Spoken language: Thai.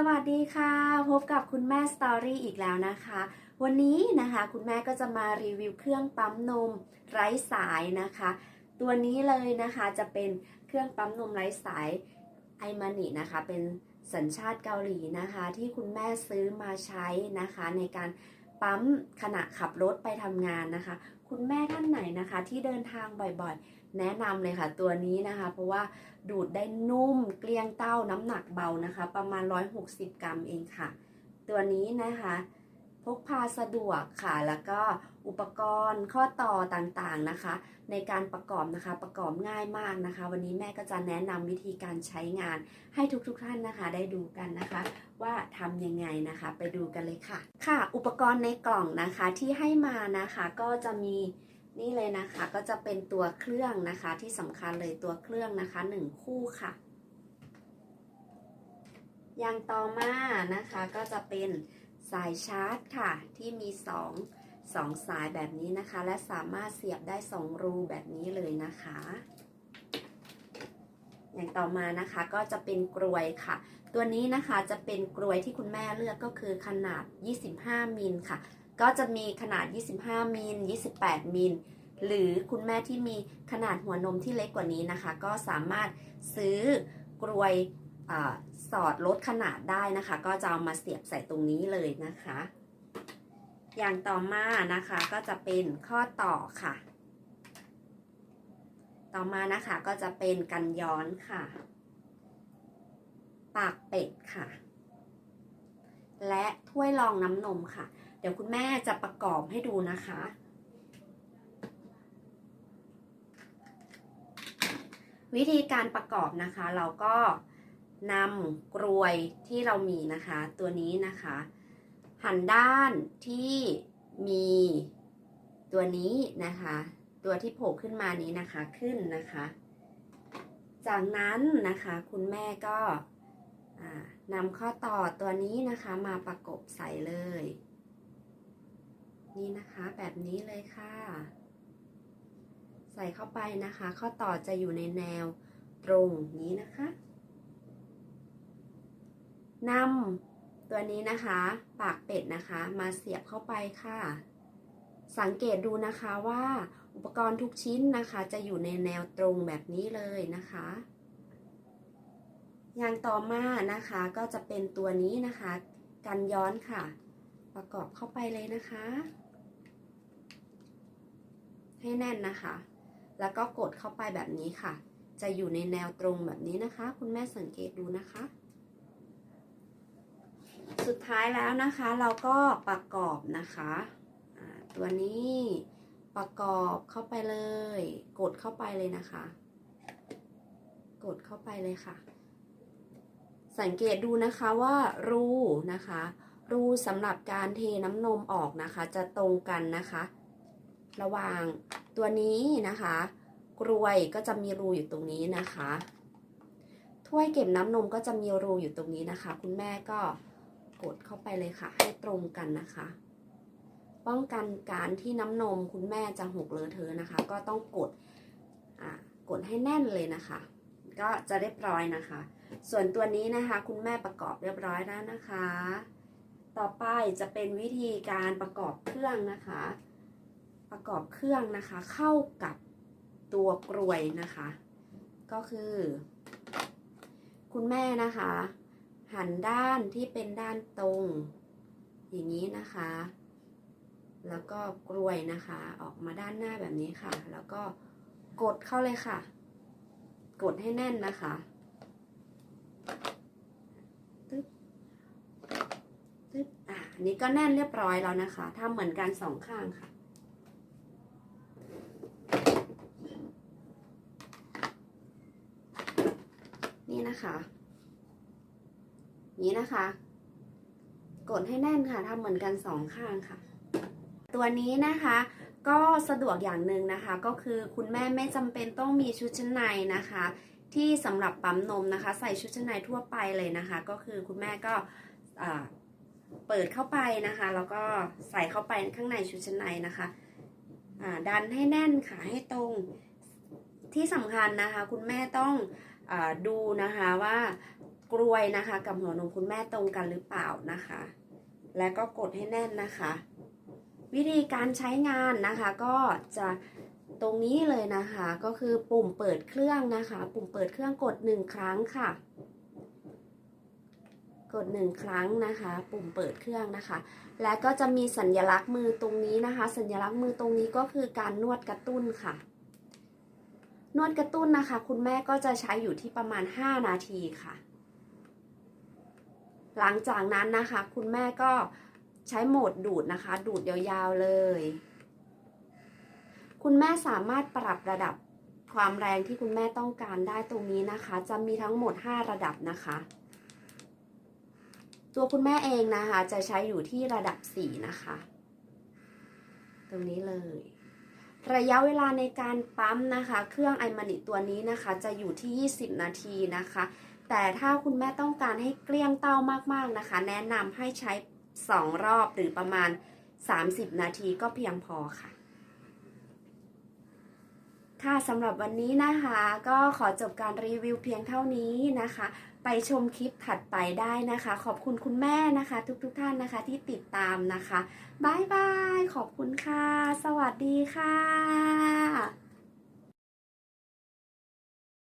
สวัสดีค่ะ พบกับคุณแม่สตอรี่อีกแล้วนะคะ วันนี้นะคะคุณแม่ก็จะมารีวิวเครื่องปั๊มนมไร้สายนะคะ ตัวนี้เลยนะคะจะเป็นเครื่องปั๊มนมไร้สายไอมานินะคะ เป็นสัญชาติเกาหลีนะคะ ที่คุณแม่ซื้อมาใช้นะคะในการ ปั๊มขณะขับรถไปทำงานนะคะ คุณแม่ท่านไหนนะคะ ที่เดินทางบ่อยๆ แนะนำเลยค่ะตัวนี้นะคะ เพราะว่าดูดได้นุ่มเกลี้ยงเต้าน้ำหนักเบานะคะ ประมาณ 160 กรัมเองค่ะ ตัวนี้นะคะ พกพาสะดวกค่ะ แล้วก็อุปกรณ์ข้อต่อต่างๆนะคะ ในการประกอบนะคะประกอบง่ายมากนะคะ วันนี้แม่ก็จะแนะนำวิธีการใช้งานให้ทุกๆท่านนะคะ ได้ดูกันนะคะ ว่าทำยังไงนะคะ ไปดูกันเลยค่ะ ค่ะ อุปกรณ์ในกล่องนะคะที่ให้มานะคะก็จะมีนี่เลยนะคะก็จะเป็นตัวเครื่องนะคะที่สำคัญเลยตัวเครื่องนะคะหนึ่งคู่ค่ะ อย่างต่อมานะคะก็จะเป็น สายชาร์จค่ะ ที่มีสองสองสายแบบนี้นะคะ และสามารถเสียบได้สองรูแบบนี้เลยนะคะ อย่างต่อมานะคะก็จะเป็นกรวยค่ะ ตัวนี้นะคะจะเป็นกรวยที่คุณแม่เลือกก็คือขนาด 25 มิลค่ะ ก็จะมีขนาด 25 มิล 28 มิลหรือคุณแม่ที่มีขนาดหัวนมที่เล็กกว่านี้นะคะ ก็สามารถซื้อกรวย สอดลดขนาดได้นะคะ ก็จะเอามาเสียบใส่ตรงนี้เลยนะคะ อย่างต่อมานะคะก็จะเป็นข้อต่อค่ะ ต่อมานะคะก็จะเป็นกันย้อนค่ะ ปากเป็ดค่ะ และถ้วยรองน้ำนมค่ะ เดี๋ยวคุณแม่จะประกอบให้ดูนะคะวิธีการประกอบนะคะ เราก็ นำกรวยที่เรามีนะคะ ตัวนี้นะคะ หันด้านที่มีตัวนี้นะคะ ตัวที่โผล่ขึ้นมานี้นะคะขึ้นนะคะ จากนั้นนะคะคุณแม่ก็อ่านำข้อต่อตัวนี้นะคะมาประกบใส่เลย นี่นะคะแบบนี้เลยค่ะ ใส่เข้าไปนะคะ ข้อต่อจะอยู่ในแนวตรงนี้นะคะ นำตัวนี้นะคะ ปากเป็ดนะคะ มาเสียบเข้าไปค่ะ สังเกตดูนะคะว่า อุปกรณ์ทุกชิ้นนะคะ จะอยู่ในแนวตรงแบบนี้เลยนะคะอย่างต่อมานะคะก็จะเป็นตัวนี้นะคะ กันย้อนค่ะ ประกอบเข้าไปเลยนะคะ ให้แน่นนะคะ แล้วก็กดเข้าไปแบบนี้ค่ะ จะอยู่ในแนวตรงแบบนี้นะคะ คุณแม่สังเกตดูนะคะ สุดท้ายแล้วนะคะเราก็ประกอบนะคะตัวนี้ประกอบเข้าไปเลย กดเข้าไปเลยนะคะ กดเข้าไปเลยค่ะ สังเกตดูนะคะว่ารูนะคะ รูสำหรับการเทน้ำนมออกนะคะ จะตรงกันนะคะ ระหว่างตัวนี้นะคะ กรวยก็จะมีรูอยู่ตรงนี้นะคะ ถ้วยเก็บน้ำนมก็จะมีรูอยู่ตรงนี้นะคะ คุณแม่ก็ กดเข้าไปเลยค่ะ ให้ตรงกันนะคะ ป้องกันการที่น้ำนมคุณแม่จะหกเลอะเทอะนะคะ ก็ต้องกดอ่ากดให้แน่นเลยนะคะ ก็จะเรียบร้อยนะคะ ส่วนตัวนี้นะคะ คุณแม่ประกอบเรียบร้อยแล้วนะคะ ต่อไปจะเป็นวิธีการประกอบเครื่องนะคะ ประกอบเครื่องนะคะ เข้ากับตัวกรวยนะคะ ก็คือ คุณแม่นะคะ หันด้านที่เป็นด้านตรง อย่างนี้นะคะ แล้วก็กรวยนะคะ ออกมาด้านหน้าแบบนี้ค่ะ แล้วก็กดเข้าเลยค่ะ กดให้แน่นนะคะตึ๊บตึ๊บอะนนี้ก็แน่นเรียบร้อยแล้วนะคะทำเหมือนกันสองข้างค่ะนี่นะคะ นี้นะคะ กดให้แน่นค่ะทำเหมือนกันสองข้างค่ะ ตัวนี้นะคะก็สะดวกอย่างหนึ่งนะคะ ก็คือคุณแม่ไม่จำเป็นต้องมีชุดชั้นในนะคะ ที่สำหรับปั๊มนมนะคะ ใส่ชุดชั้นในทั่วไปเลยนะคะ ก็คือคุณแม่ก็เปิดเข้าไปนะคะ แล้วก็ใส่เข้าไปข้างในชุดชั้นในนะคะดันให้แน่นค่ะให้ตรงที่สำคัญนะคะ คุณแม่ต้องอดูนะคะว่า กกลวยนะคะ กับหัวนมคุณแม่ตรงกันหรือเปล่านะคะ แล้วก็กดให้แน่นนะคะ วิธีการใช้งานนะคะก็จะตรงนี้เลยนะคะ ก็คือปุ่มเปิดเครื่องนะคะ ปุ่มเปิดเครื่องกดหนึ่งครั้งค่ะ กดหนึ่งครั้งนะคะ ปุ่มเปิดเครื่องนะคะ และก็จะมีสัญลักษณ์มือตรงนี้นะคะ สัญลักษณ์มือตรงนี้ก็คือการนวดกระตุ้นค่ะนวดกระตุ้นนะคะ คุณแม่ก็จะใช้อยู่ที่ประมาณ 5 นาทีค่ะ หลังจากนั้นนะคะ คุณแม่ก็ใช้โหมดดูดนะคะ ดูดยาวๆเลย คุณแม่สามารถปรับระดับความแรงที่คุณแม่ต้องการได้ตรงนี้นะคะ จะมีทั้งหมด 5 ระดับนะคะ ตัวคุณแม่เองนะคะ จะใช้อยู่ที่ระดับ 4 นะคะ ตรงนี้เลย ระยะเวลาในการปั๊มนะคะ เครื่องไอมานิตัวนี้นะคะ จะอยู่ที่ 20 นาทีนะคะ แต่ถ้าคุณแม่ต้องการให้เกลี้ยงเต้ามากๆนะคะ แนะนำให้ใช้ 2 รอบหรือประมาณ 30 นาทีก็เพียงพอค่ะ ค่ะสำหรับวันนี้นะคะ ก็ขอจบการรีวิวเพียงเท่านี้นะคะ ไปชมคลิปถัดไปได้นะคะ ขอบคุณคุณแม่นะคะ ทุกๆทท่านนะคะที่ติดตามนะคะบายบายขอบคุณค่ะ สวัสดีค่ะ